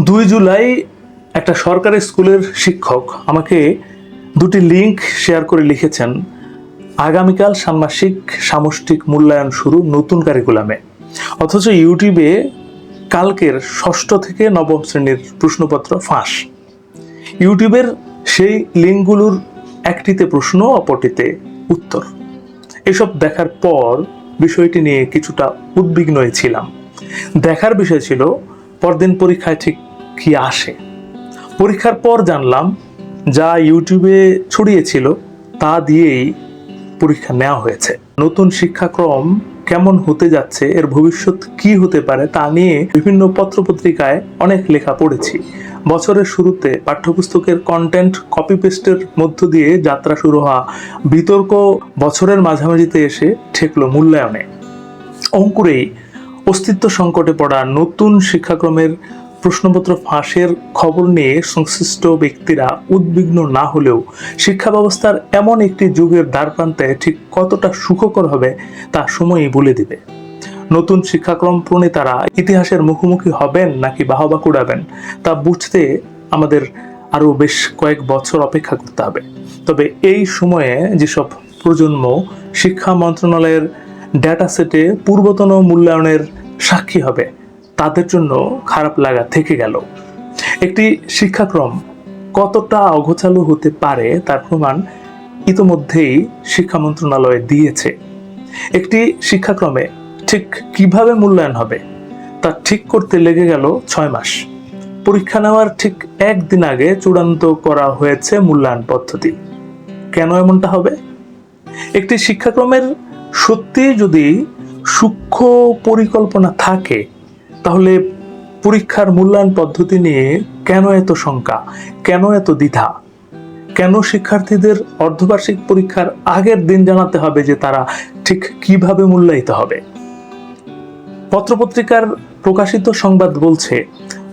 দুই জুলাই একটা সরকারি স্কুলের শিক্ষক আমাকে দুটি লিংক শেয়ার করে লিখেছেন, আগামীকাল ষান্মাসিক সামষ্টিক মূল্যায়ন শুরু নতুন কারিকুলামে। অথচ ইউটিউবে কালকের ষষ্ঠ থেকে নবম শ্রেণির প্রশ্নপত্র ফাঁস। ইউটিউবের সেই লিঙ্কগুলোর একটিতে প্রশ্ন, অপরটিতে উত্তর। এসব দেখার পর বিষয়টি নিয়ে কিছুটা উদ্বিগ্ন ছিলাম। দেখার বিষয় ছিল পরদিন পরীক্ষায় ঠিক কি আসে? পরীক্ষার পর জানলাম, যা ইউটিউবে ছড়িয়েছিল, তা দিয়েই পরীক্ষা নেওয়া হয়েছে। নতুন শিক্ষাক্রম কেমন হতে যাচ্ছে, এর ভবিষ্যৎ কি হতে পারে, তা নিয়ে বিভিন্ন পত্রপত্রিকায় অনেক লেখা পড়েছি। বছরের শুরুতে পাঠ্যপুস্তকের কন্টেন্ট কপি পেস্টের মধ্য দিয়ে যাত্রা শুরু হওয়া, বিতর্ক বছরের মাঝামাঝিতে এসে ঠেকলো মূল্যায়নে। অঙ্কুরেই অস্তিত্ব সংকটে পড়া নতুন শিক্ষাক্রমের প্রশ্নপত্র ফাঁসের খবর নিয়ে সংশ্লিষ্ট ব্যক্তিরা উদ্বিগ্ন না হলেও শিক্ষা ব্যবস্থার এমন একটি যুগের দ্বারপ্রান্তে ঠিক কতটা সুখকর হবে তা সময়ই বলে দিবে। নতুন শিক্ষাক্রম প্রণেতারা ইতিহাসের মুখোমুখি হবেন নাকি বাহবা কুড়াবেন, তা বুঝতে আমাদের আরও বেশ কয়েক বছর অপেক্ষা করতে হবে। তবে এই সময়ে যেসব প্রজন্ম শিক্ষা মন্ত্রণালয়ের ডেটা সেটে পূর্বতন মূল্যায়নের সাক্ষী হবে। তাদের জন্য খারাপ লাগা থেকে গেল। একটি শিক্ষাক্রম কতটা অগোছালো হতে পারে তার প্রমাণ ইতোমধ্যেই শিক্ষা মন্ত্রণালয় দিয়েছে। একটি শিক্ষাক্রমে ঠিক কীভাবে মূল্যায়ন হবে তা ঠিক করতে লেগে গেল ছয় মাস। পরীক্ষা নেওয়ার ঠিক একদিন আগে চূড়ান্ত করা হয়েছে মূল্যায়ন পদ্ধতি। কেন এমনটা হবে? একটি শিক্ষাক্রমের সত্যি যদি সূক্ষ্ম পরিকল্পনা থাকে, তাহলে পরীক্ষার মূল্যায়ন পদ্ধতি নিয়ে কেন এত শঙ্কা? কেন এত দ্বিধা? কেন শিক্ষার্থীদের অর্ধবার্ষিক পরীক্ষার আগের দিন জানাতে হবে যে তারা ঠিক কীভাবে মূল্যায়িত হবে? পত্রপত্রিকার প্রকাশিত সংবাদ বলছে,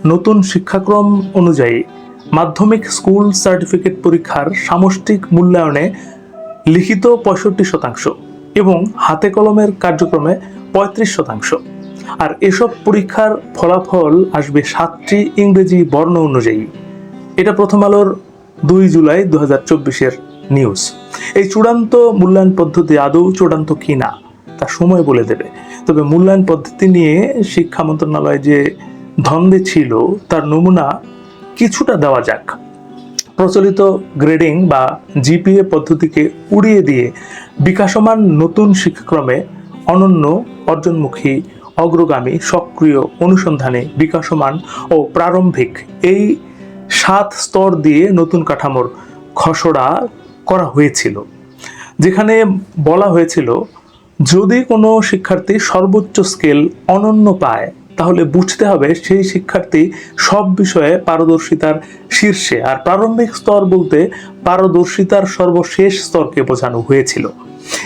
নতুন শিক্ষাক্রম অনুযায়ী মাধ্যমিক স্কুল সার্টিফিকেট পরীক্ষার সামষ্টিক মূল্যায়নে লিখিত পঁয়ষট্টি শতাংশ। এবং হাতে কলমের কার্যক্রমে পঁয়ত্রিশ শতাংশ। আর এসব পরীক্ষার ফলাফল আসবে সাতটি ইংরেজি বর্ণ অনুযায়ী। এটা প্রথম আলোর দুই জুলাই দু হাজার চব্বিশের নিউজ। এই চূড়ান্ত মূল্যায়ন পদ্ধতি আদৌ চূড়ান্ত কি না, তা সময় বলে দেবে। তবে মূল্যায়ন পদ্ধতি নিয়ে শিক্ষা মন্ত্রণালয় যে ধন্দে ছিল, তার নমুনা কিছুটা দেওয়া যাক। প্রচলিত গ্রেডিং বা জিপিএ পদ্ধতিকে উড়িয়ে দিয়ে বিকাশমান নতুন শিক্ষাক্রমে অনন্য অর্জনমুখী, অগ্রগামী, সক্রিয় অনুসন্ধানে বিকাশমান ও প্রারম্ভিক এই সাত স্তর দিয়ে নতুন কাঠামোর খসড়া করা হয়েছিল। যেখানে বলা হয়েছিল, যদি কোনো শিক্ষার্থী সর্বোচ্চ স্কেল অনন্য পায় তাহলে বুঝতে হবে সেই শিক্ষার্থী সব বিষয়ে পারদর্শিতার শীর্ষে। আর প্রারম্ভিক স্তর বলতে পারদর্শিতার সর্বশেষ স্তরকে বোঝানো হয়েছিল।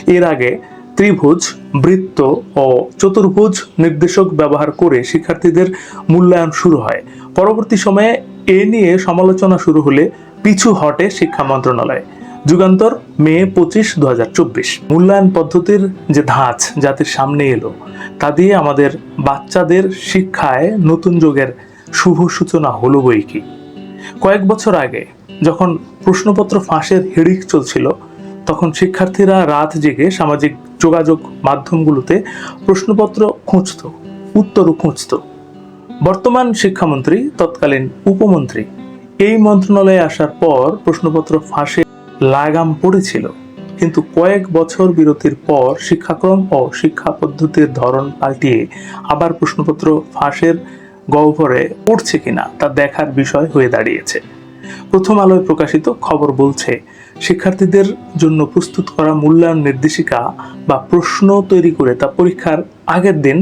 এর আগে ত্রিভুজ, বৃত্ত ও চতুর্ভুজ নির্দেশক ব্যবহার করে শিক্ষার্থীদের মূল্যায়ন শুরু হয়। পরবর্তী সময়ে এ নিয়ে সমালোচনা শুরু হলে পিছু হটে শিক্ষা মন্ত্রণালয়। যুগান্তর, মে পঁচিশ দু মূল্যায়ন পদ্ধতির যে ধাঁচ জাতির সামনে এলো, তা দিয়ে আমাদের বাচ্চাদের শিক্ষায় নতুন যুগের শুভ সূচনা হলো বই কি? কয়েক বছর আগে যখন প্রশ্নপত্র ফাঁসের হিড়িক চলছিল, তখন শিক্ষার্থীরা রাত জেগে সামাজিক যোগাযোগ মাধ্যমগুলোতে প্রশ্নপত্র খুঁজত, উত্তরও খুঁজত। বর্তমান শিক্ষামন্ত্রী, তৎকালীন উপমন্ত্রী, এই মন্ত্রণালয়ে আসার পর প্রশ্নপত্র ফাঁসে লাগাম পড়েছিল। কিন্তু কয়েক বছর বিরতির পর শিক্ষাক্রম ও শিক্ষা পদ্ধতির ধরন পাল্টিয়ে আবার প্রশ্নপত্র ফাঁসের গহ্বরে পড়ছে কিনা তা দেখার বিষয় হয়ে দাঁড়িয়েছে। প্রথম আলোয় প্রকাশিত খবর বলছে, শিক্ষার্থীদের জন্য প্রস্তুত করা মূল্যায়ন নির্দেশিকা বা প্রশ্ন তৈরি করে তা পরীক্ষার আগের দিন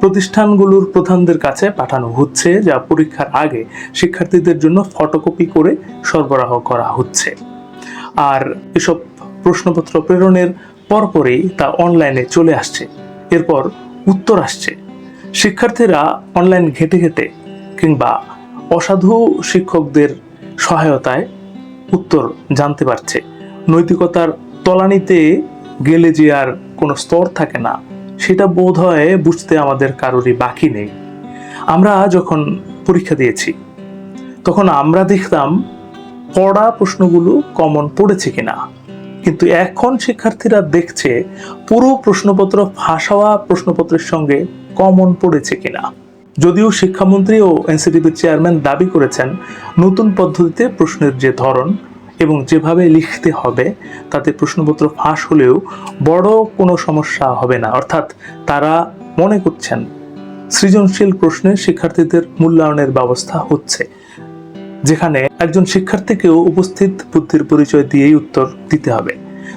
প্রতিষ্ঠানগুলোর প্রধানদের কাছে পাঠানো হচ্ছে, যা পরীক্ষার আগে শিক্ষার্থীদের জন্য ফটোকপি করে সরবরাহ করা হচ্ছে। আর এসব প্রশ্নপত্র প্রেরণের পরপরই তা অনলাইনে চলে আসছে। এরপর উত্তর আসছে। শিক্ষার্থীরা অনলাইন ঘেটে ঘেটে কিংবা অসাধু শিক্ষকদের সহায়তায় উত্তর জানতে পারছে। নৈতিকতার তলানিতে গেলে যে আর কোনো স্তর থাকে না, সেটা বোধ হয় বুঝতে আমাদের কারোরই বাকি নেই। আমরা যখন পরীক্ষা দিয়েছি, তখন আমরা দেখতাম পড়া প্রশ্নগুলো কমন পড়েছে কিনা। কিন্তু এখন শিক্ষার্থীরা দেখছে পুরো প্রশ্নপত্র ফাঁস হওয়া প্রশ্নপত্রের সঙ্গে কমন পড়েছে কিনা। যদিও শিক্ষামন্ত্রী ও এনসিটিভির চেয়ারম্যান দাবি করেছেন, নতুন পদ্ধতিতে প্রশ্নের যে ধরন এবং যেভাবে লিখতে হবে, তাতে প্রশ্নপত্র ফাঁস হলেও বড় কোনো সমস্যা হবে না। অর্থাৎ তারা মনে করছেন, সৃজনশীল প্রশ্নে শিক্ষার্থীদের মূল্যায়নের ব্যবস্থা হচ্ছে। যেখানে একজন শিক্ষার্থীকেও উপস্থিত বুদ্ধির পরিচয় দিয়েই উত্তর দিতে হবে।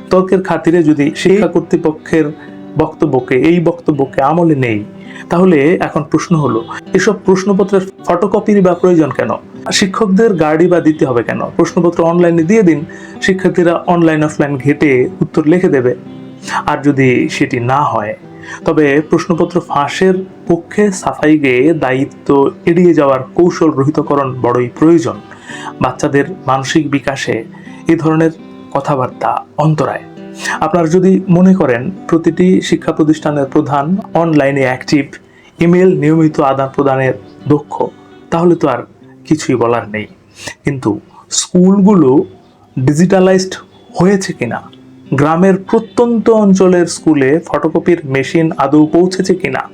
তর্কের খাতিরে যদি শিক্ষা কর্তৃপক্ষের বক্তব্যকে, এই বক্তব্যকে আমলে নেই, তাহলে এখন প্রশ্ন হলো, এসব প্রশ্নপত্রের ফটোকপির বা প্রয়োজন কেন? শিক্ষকদের গাড়ি বা দিতে হবে কেন? প্রশ্নপত্র অনলাইনে দিয়ে দিন, শিক্ষার্থীরা অনলাইন অফলাইন ঘেটে উত্তর লিখে দেবে। আর যদি সেটি না হয় তবে প্রশ্নপত্র ফাঁসের পক্ষে সাফাই গেয়ে দায়িত্ব এড়িয়ে যাওয়ার কৌশল রহিতকরণ বড়ই প্রয়োজন। বাচ্চাদের মানসিক বিকাশে এ ধরনের কথাবার্তা অন্তরায়। আপনারা যদি মনে করেন, প্রতিটি শিক্ষা প্রতিষ্ঠানের প্রধান অনলাইনে অ্যাক্টিভ, ইমেল নিয়মিত আদান প্রদানের দক্ষ, তাহলে তো আর কিছুই বলার নেই। কিন্তু স্কুলগুলো ডিজিটালাইজড হয়েছে কিনা গ্রামের প্রত্যন্ত অঞ্চলের স্কুলে ফটোকপির মেশিন আদৌ পৌঁছেছে কিনা?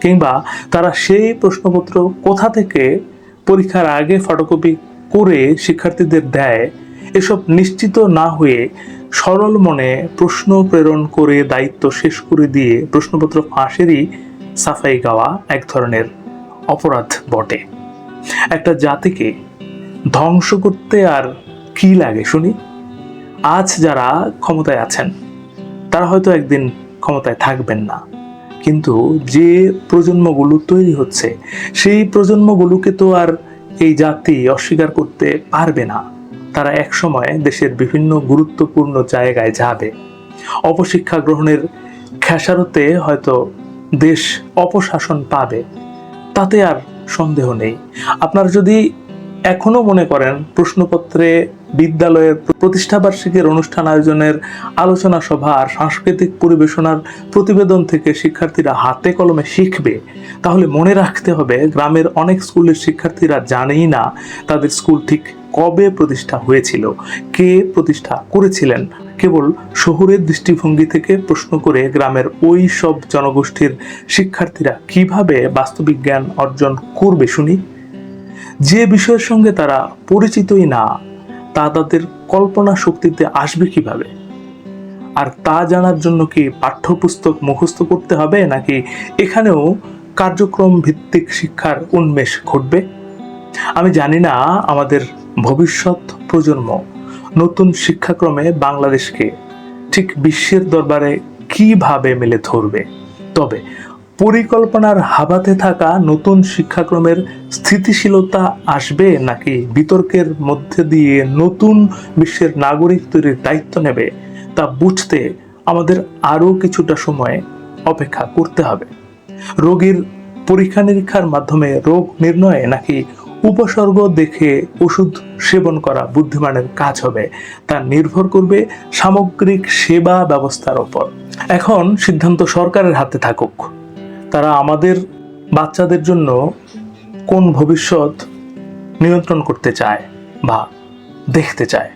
কিংবা তারা সেই প্রশ্নপত্র কোথা থেকে পরীক্ষার আগে ফটোকপি করে শিক্ষার্থীদের দেয়, এসব নিশ্চিত না হয়ে সরল মনে প্রশ্ন প্রেরণ করে দায়িত্ব শেষ করে দিয়ে প্রশ্নপত্র ফাঁসেরই সাফাই গাওয়া এক ধরনের অপরাধ বটে। একটা জাতিকে ধ্বংস করতে আর কি লাগে শুনি? আজ যারা ক্ষমতায় আছেন, তারা হয়তো একদিন ক্ষমতায় থাকবেন না। কিন্তু যে প্রজন্মগুলো তৈরি হচ্ছে, সেই প্রজন্মগুলোকে তো আর এই জাতি অস্বীকার করতে পারবে না। তারা একসময় দেশের বিভিন্ন গুরুত্বপূর্ণ জায়গায় যাবে। অপশিক্ষা গ্রহণের খেসারতে হয়তো দেশ অপশাসন পাবে। তাতে আর সন্দেহ নেই। আপনার যদি এখনও মনে করেন প্রশ্নপত্রে বিদ্যালয়ের প্রতিষ্ঠাবার্ষিকীর অনুষ্ঠান আয়োজনের আলোচনা সভা আর সাংস্কৃতিক পরিবেশনার প্রতিবেদন থেকে শিক্ষার্থীরা হাতে কলমে শিখবে? তাহলে মনে রাখতে হবে, গ্রামের অনেক স্কুলের শিক্ষার্থীরা জানেই না তাদের স্কুল ঠিক কবে প্রতিষ্ঠা হয়েছিল, কে প্রতিষ্ঠা করেছিলেন। কেবল শহুরের দৃষ্টিভঙ্গি থেকে প্রশ্ন করে গ্রামের ওই সব জনগোষ্ঠীর শিক্ষার্থীরা কীভাবে বাস্তবিক জ্ঞান অর্জন করবে শুনি। যে বিষয়ের সঙ্গে তারা পরিচিতই না, তা তাদের কল্পনা শক্তিতে আসবে কীভাবে? আর তা জানার জন্য কি পাঠ্যপুস্তক মুখস্থ করতে হবে, নাকি এখানেও কার্যক্রম ভিত্তিক শিক্ষার উন্মেষ ঘটবে? আমি জানি না আমাদের ভবিষ্যৎ প্রজন্ম নতুন শিক্ষাক্রমে বাংলাদেশকে ঠিক বিশ্বের দরবারে কীভাবে মেলে ধরবে। তবে পরিকল্পনার হাবাতে থাকা নতুন শিক্ষাক্রমের স্থিতিশীলতা আসবে নাকি বিতর্কের মধ্যে দিয়ে নতুন বিশ্বের নাগরিক তৈরির দায়িত্ব নেবে তা বুঝতে আমাদের আরও কিছুটা সময় অপেক্ষা করতে হবে। রোগীর পরীক্ষা নিরীক্ষার মাধ্যমে রোগ নির্ণয়ে নাকি উপসর্গ দেখে ওষুধ সেবন করা বুদ্ধিমানের কাজ হবে, তা নির্ভর করবে সামগ্রিক সেবা ব্যবস্থার ওপর। এখন সিদ্ধান্ত সরকারের হাতে থাকুক। তারা আমাদের বাচ্চাদের জন্য কোন ভবিষ্যৎ নিয়ন্ত্রণ করতে চায় বা দেখতে চায়।